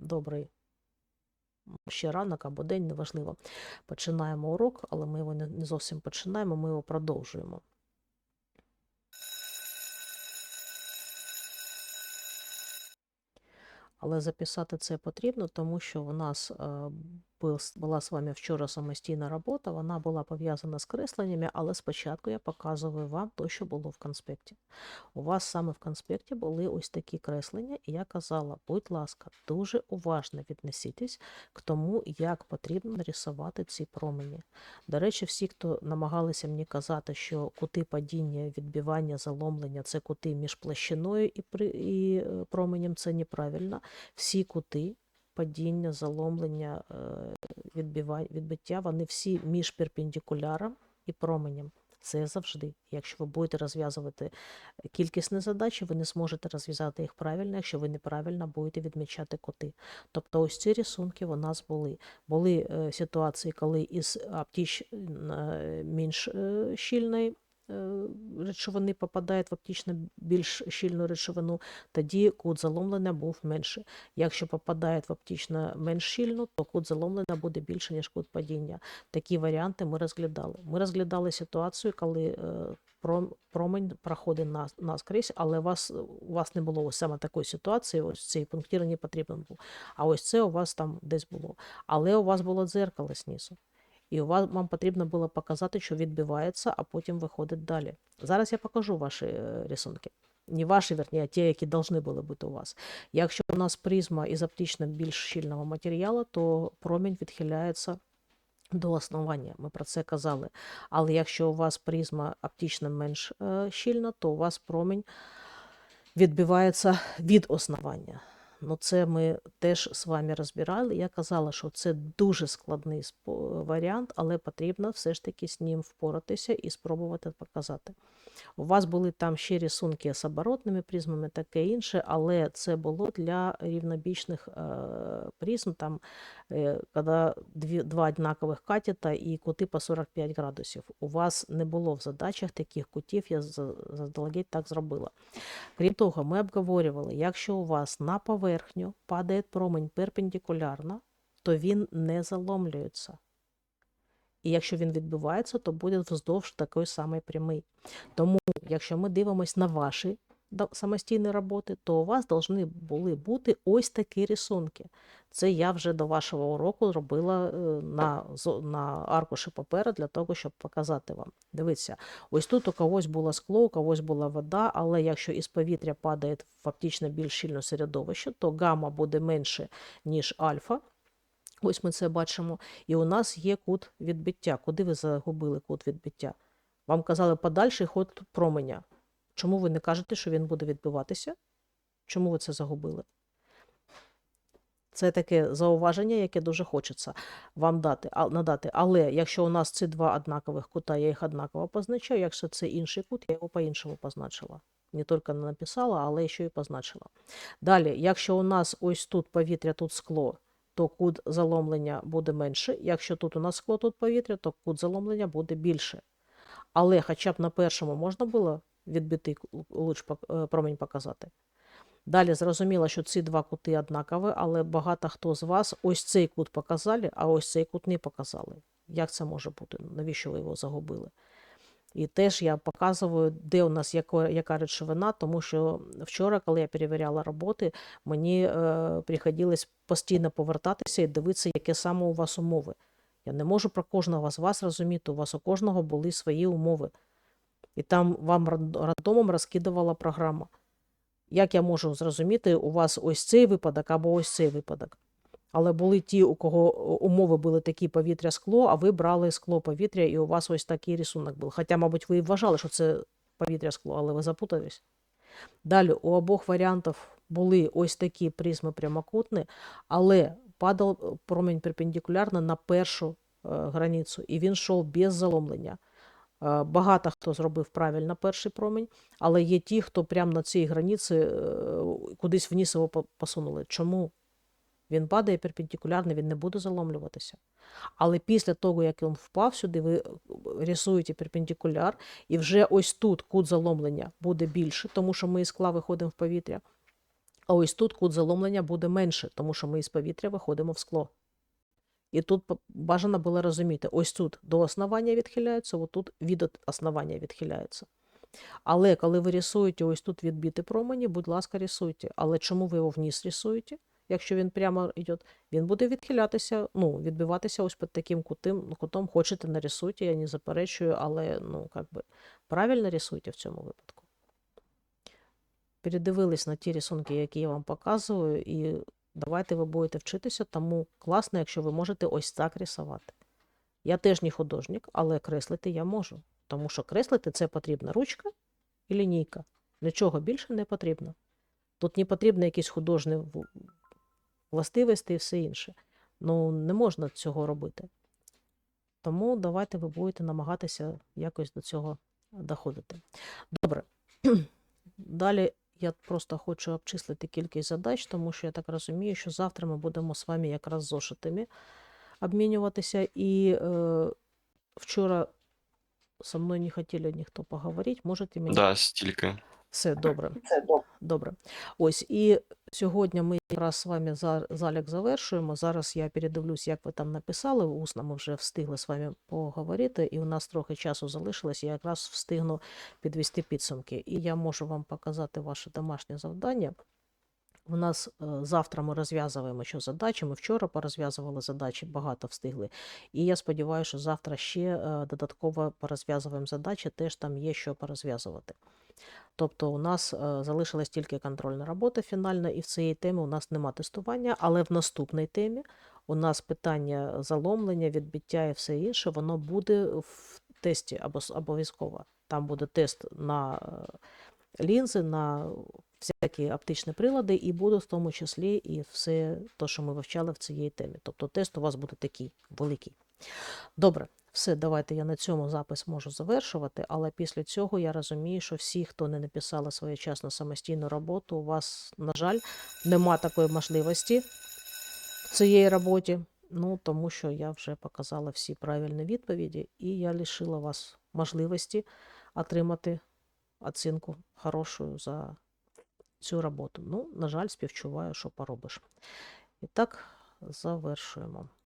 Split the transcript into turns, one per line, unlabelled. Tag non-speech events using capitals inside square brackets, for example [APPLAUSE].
добрий ще ранок або день, неважливо. Починаємо урок, але ми його не зовсім починаємо, ми його продовжуємо. Але записати це потрібно, тому що у нас е, була з вами вчора самостійна робота, вона була пов'язана з кресленнями, але спочатку я показую вам те, що було в конспекті. У вас саме в конспекті були ось такі креслення, і я казала, будь ласка, дуже уважно віднесітесь к тому, як потрібно нарисувати ці промені. До речі, всі, хто намагалися мені казати, що кути падіння, відбивання, заломлення це кути між площиною і, при, і е, променем, це неправильно. Всі кути падіння, заломлення, е, відбиття, вони всі між перпендикуляром і променем. Це завжди. Якщо ви будете розв'язувати кількісні задачі, ви не зможете розв'язати їх правильно, якщо ви неправильно будете відмічати коти. Тобто ось ці рисунки у нас були. Були е, ситуації, коли із оптич е, менш е, щільної е, речовини попадають в оптично більш щільну речовину, тоді кут заломлення був менший. Якщо попадають в оптично менш щільну, то кут заломлення буде більше, ніж кут падіння. Такі варіанти ми розглядали. Ми розглядали ситуацію, коли е, промень проходить наскрізь, але у вас, у вас не було саме такої ситуації, ось цей пунктир не потрібен був. А ось це у вас там десь було. Але у вас було дзеркало знизу. І вам потрібно було показати, що відбивається, а потім виходить далі. Зараз я покажу ваші е, рисунки. Не ваші, верні, а ті, які повинні були бути у вас. Якщо у нас призма із оптично більш щільного матеріалу, то промінь відхиляється до основання. Ми про це казали. Але якщо у вас призма оптично менш е, щільна, то у вас промінь відбивається від основання. Ну, це ми теж з вами розбирали. Я казала, що це дуже складний варіант, але потрібно все ж таки з ним впоратися і спробувати показати. У вас були там ще рисунки з оборотними призмами, таке інше, але це було для рівнобічних е, призм, там, е, коли дві, два однакових катета і кути по 45 градусів. У вас не було в задачах таких кутів, я за- заздалегідь так зробила. Крім того, ми обговорювали, якщо у вас на поверхню падає промень перпендикулярно, то він не заломлюється. І якщо він відбивається, то буде вздовж такої самої прямий. Тому, якщо ми дивимося на ваші самостійні роботи, то у вас повинні були бути ось такі рисунки. Це я вже до вашого уроку робила е, на, на аркуші паперу для того, щоб показати вам. Дивіться, ось тут у когось було скло, у когось була вода, але якщо із повітря падає фактично більш щільне середовище, то гамма буде менше, ніж альфа. Ось ми це бачимо. І у нас є кут відбиття. Куди ви загубили кут відбиття? Вам казали подальший ход променя. Чому ви не кажете, що він буде відбиватися? Чому ви це загубили? Це таке зауваження, яке дуже хочеться вам дати, надати. Але якщо у нас ці два однакових кута, я їх однаково позначаю, якщо це інший кут, я його по-іншому позначила. Не тільки не написала, але ще й позначила. Далі, якщо у нас ось тут повітря, тут скло, то кут заломлення буде менше. Якщо тут у нас скло, тут повітря, то кут заломлення буде більше. Але хоча б на першому можна було відбитий луч е, промінь показати. Далі зрозуміло, що ці два кути однакові, але багато хто з вас ось цей кут показали, а ось цей кут не показали. Як це може бути? Навіщо ви його загубили? І теж я показую, де у нас яко, яка речовина, тому що вчора, коли я перевіряла роботи, мені е, приходилось постійно повертатися і дивитися, які саме у вас умови. Я не можу про кожного з вас розуміти, у вас у кожного були свої умови. І там вам рандомом розкидувала програма. Як я можу зрозуміти, у вас ось цей випадок або ось цей випадок? Але були ті, у кого умови були такі повітря-скло, а ви брали скло повітря, і у вас ось такий рисунок був. Хоча, мабуть, ви вважали, що це повітря-скло, але ви запутались. Далі у обох варіантів були ось такі призми прямокутні, але падав промінь перпендикулярно на першу е, границю, і він йшов без заломлення. Е, Багато хто зробив правильно перший промінь, але є ті, хто прямо на цій границі е, кудись вниз його посунули. Чому? Він падає перпендикулярно, він не буде заломлюватися. Але після того, як він впав сюди, ви е, рисуєте перпендикуляр, і вже ось тут кут заломлення буде більше, тому що ми із скла виходимо в повітря. А ось тут кут заломлення буде менше, тому що ми із повітря виходимо в скло. І тут бажано було розуміти, ось тут до основання відхиляється, отут від основання відхиляється. Але коли ви рисуєте ось тут відбіти промені, будь ласка, рисуйте. Але чому ви його вниз рисуєте? Якщо він прямо йде, він буде відхилятися, ну, відбиватися ось під таким кутим, кутом. Хочете, нарисуйте, я не заперечую, але ну, как би, правильно рисуйте в цьому випадку. Передивились на ті рисунки, які я вам показую, і давайте ви будете вчитися, тому класно, якщо ви можете ось так рисувати. Я теж не художник, але креслити я можу. Тому що креслити це потрібна ручка і лінійка. Нічого більше не потрібно. Тут не потрібно якісь художні властивості і все інше. Ну, не можна цього робити. Тому давайте ви будете намагатися якось до цього доходити. Добре. [CLEARS THROAT] Далі я просто хочу обчислити кількість задач, тому що я так розумію, що завтра ми будемо з вами якраз зошитами обмінюватися. І е, вчора со мною не хотіли ніхто поговорити. Можете мені
Да, стільки.
Все добре. Добре. Ось і сьогодні ми якраз з вами за- залік завершуємо. Зараз я передивлюсь, як ви там написали. Усно ми вже встигли з вами поговорити, і у нас трохи часу залишилось. Я якраз встигну підвести підсумки. І я можу вам показати ваше домашнє завдання. У нас е, завтра ми розв'язуємо що задачі. Ми вчора порозв'язували задачі, багато встигли. І я сподіваюся, що завтра ще е, додатково порозв'язуємо задачі, теж там є що порозв'язувати. Тобто у нас е, залишилась тільки контрольна робота фінальна, і в цій темі у нас нема тестування, але в наступній темі у нас питання заломлення, відбиття і все інше, воно буде в тесті або обов'язково. Там буде тест на лінзи, на всякі оптичні прилади, і буде в тому числі і все те, що ми вивчали в цій темі. Тобто тест у вас буде такий великий. Добре, все, давайте я на цьому запис можу завершувати, але після цього я розумію, що всі, хто не написали своєчасно самостійну роботу, у вас, на жаль, нема такої можливості в цій роботі. Ну, тому що я вже показала всі правильні відповіді, і я лишила вас можливості отримати оцінку хорошу за цю роботу. Ну, на жаль, співчуваю, що поробиш. І так, завершуємо.